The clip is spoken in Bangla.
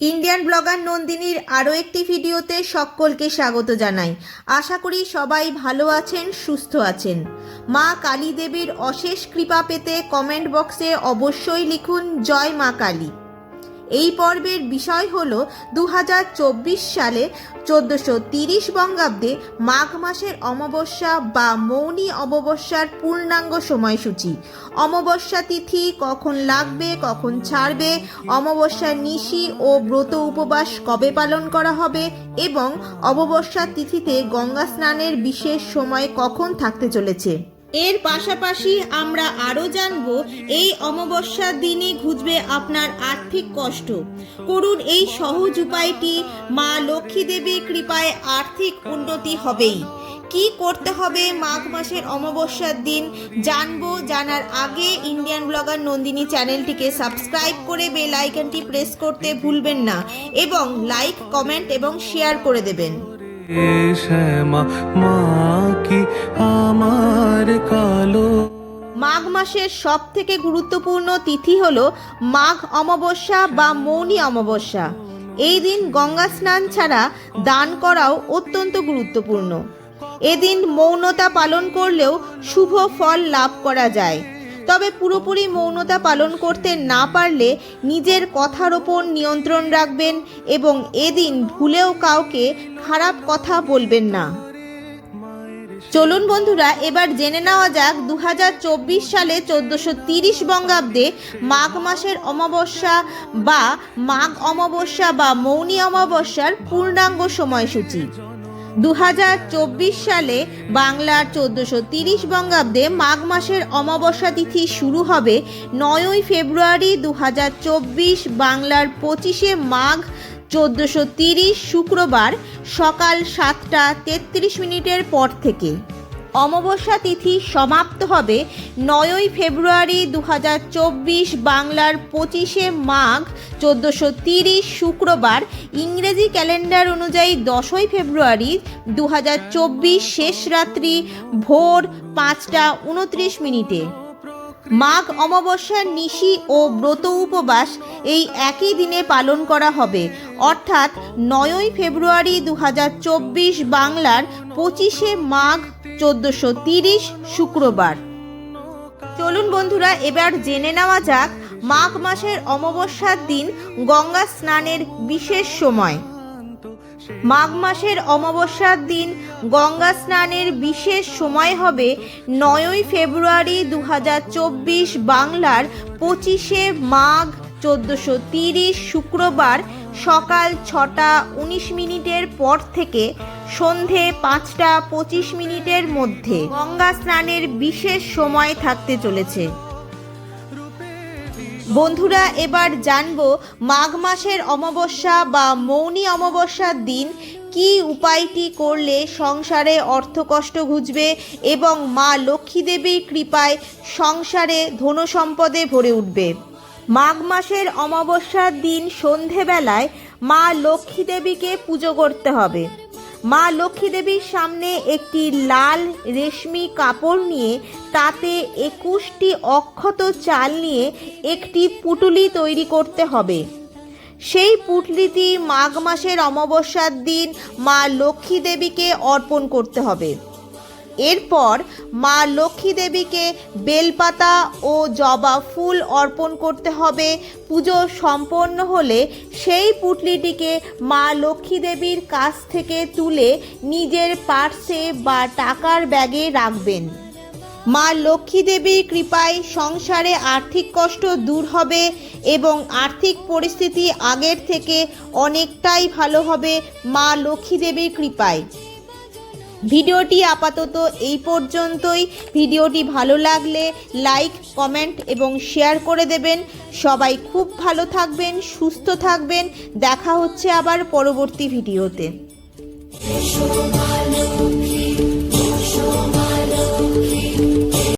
ইন্ডিয়ান ব্লগার নন্দিনীর আরও একটি ভিডিওতে সকলকে স্বাগত জানাই। আশা করি সবাই ভালো আছেন, সুস্থ আছেন। মা কালী দেবীর অশেষ কৃপা পেতে কমেন্ট বক্সে অবশ্যই লিখুন, জয় মা কালী। এই পর্বের বিষয় হল দু হাজার চব্বিশ সালে চোদ্দোশো তিরিশ বঙ্গাব্দে মাঘ মাসের অমাবস্যা বা মৌনী অমাবস্যার পূর্ণাঙ্গ সময়সূচি। অমাবস্যা তিথি কখন লাগবে, কখন ছাড়বে অমাবস্যার নিশি ও ব্রত উপবাস কবে পালন করা হবে এবং অমাবস্যা তিথিতে গঙ্গা স্নানের বিশেষ সময় কখন থাকতে চলেছে। এর পাশাপাশি আমরা আরও জানব, এই অমাবস্যার দিনে ঘুচবে আপনার আর্থিক কষ্ট। করুন, এই সহজ উপায়টি মা লক্ষ্মী দেবীর কৃপায় আর্থিক উন্নতি হবেই। কি করতে হবে মাঘ মাসের অমাবস্যার দিন? জানব, জানার আগে ইন্ডিয়ান ব্লগার নন্দিনী চ্যানেলটিকে সাবস্ক্রাইব করে বেল আইকনটি প্রেস করতে ভুলবেন না এবং লাইক, কমেন্ট এবং শেয়ার করে দেবেন। মা আমার কালো। মাঘ মাসের সব থেকে গুরুত্বপূর্ণ তিথি হল মাঘ অমাবস্যা বা মৌনী অমাবস্যা। এই দিন গঙ্গা স্নান ছাড়া দান করাও অত্যন্ত গুরুত্বপূর্ণ। এদিন মৌনতা পালন করলেও শুভ ফল লাভ করা যায়। তবে পুরোপুরি মৌনতা পালন করতে না পারলে নিজের কথার ওপর নিয়ন্ত্রণ রাখবেন এবং এদিন ভুলেও কাউকে খারাপ কথা বলবেন না। চলুন বন্ধুরা, এবার জেনে নেওয়া যাক দু হাজার চব্বিশ সালে চোদ্দোশো তিরিশ বঙ্গাব্দে মাঘ মাসের অমাবস্যা বা মাঘ অমাবস্যা বা মৌনী অমাবস্যার পূর্ণাঙ্গ সময়সূচি। দু হাজার চব্বিশ সালে বাংলার চোদ্দোশো তিরিশ বঙ্গাব্দে মাঘ মাসের অমাবস্যা তিথি শুরু হবে নয়ই ফেব্রুয়ারি দু হাজার চব্বিশ, বাংলার পঁচিশে মাঘ চোদ্দোশো তিরিশ শুক্রবার সকাল সাতটা তেত্রিশ মিনিটের পর থেকে। অমাবস্যা তিথি সমাপ্ত হবে নয়ই ফেব্রুয়ারি দু চব্বিশ বাংলার পঁচিশে মাঘ চোদ্দোশো তিরিশ শুক্রবার। ইংরেজি ক্যালেন্ডার অনুযায়ী দশই ফেব্রুয়ারি দু চব্বিশ শেষ রাত্রি ভোর পাঁচটা উনত্রিশ মিনিটে। মাঘ অমাবস্যার নিশি ও ব্রত উপবাস এই একই দিনে পালন করা হবে। অর্থাৎ নয়ই ফেব্রুয়ারি দু হাজার চব্বিশ বাংলার পঁচিশে মাঘ চোদ্দোশো তিরিশ শুক্রবার। চলুন বন্ধুরা, এবার জেনে নেওয়া যাক মাঘ মাসের অমাবস্যার দিন গঙ্গা স্নানের বিশেষ সময়। মাঘ মাসের অমাবস্যার দিন গঙ্গা স্নানের বিশেষ সময় হবে নয়ই ফেব্রুয়ারি দু হাজার চব্বিশ বাংলার পঁচিশে মাঘ চোদ্দোশো তিরিশ শুক্রবার সকাল ছটা উনিশ মিনিটের পর থেকে সন্ধে পাঁচটা পঁচিশ মিনিটের মধ্যে গঙ্গা স্নানের বিশেষ সময় থাকতে চলেছে। বন্ধুরা, এবার জানব মাঘ মাসের অমাবস্যা বা মৌনী অমাবস্যার দিন কি উপায়টি করলে সংসারে অর্থকষ্ট ঘুচবে এবং মা লক্ষ্মী দেবীর কৃপায় সংসারে ধনসম্পদে ভরে উঠবে? মাঘ মাসের অমাবস্যার দিন সন্ধেবেলায় মা লক্ষ্মী দেবীকে পুজো করতে হবে। মা লক্ষ্মী দেবীর সামনে একটি লাল রেশমি কাপড় নিয়ে তাতে একুশটি অক্ষত চাল নিয়ে একটি পুটুলি তৈরি করতে হবে। সেই পুটলিটি মাঘ মাসের অমাবস্যার দিন মা লক্ষ্মী দেবীকে অর্পণ করতে হবে। এরপর মা লক্ষ্মী দেবীকে বেলপাতা ও জবা ফুল অর্পণ করতে হবে। পুজো সম্পন্ন হলে সেই পুটলিটিকে মা লক্ষ্মী দেবীর কাছ থেকে তুলে নিজের পার্সে বা টাকার ব্যাগে রাখবেন। মা লক্ষ্মী দেবীর কৃপায় সংসারে আর্থিক কষ্ট দূর হবে এবং আর্থিক পরিস্থিতি আগের থেকে অনেকটাই ভালো হবে মা লক্ষ্মী দেবীর কৃপায়। ভিডিওটি আপাতত এই পর্যন্তই। ভিডিওটি ভালো লাগলে লাইক, কমেন্ট এবং শেয়ার করে দেবেন। সবাই খুব ভালো থাকবেন, সুস্থ থাকবেন। দেখা হচ্ছে আবার পরবর্তী ভিডিওতে।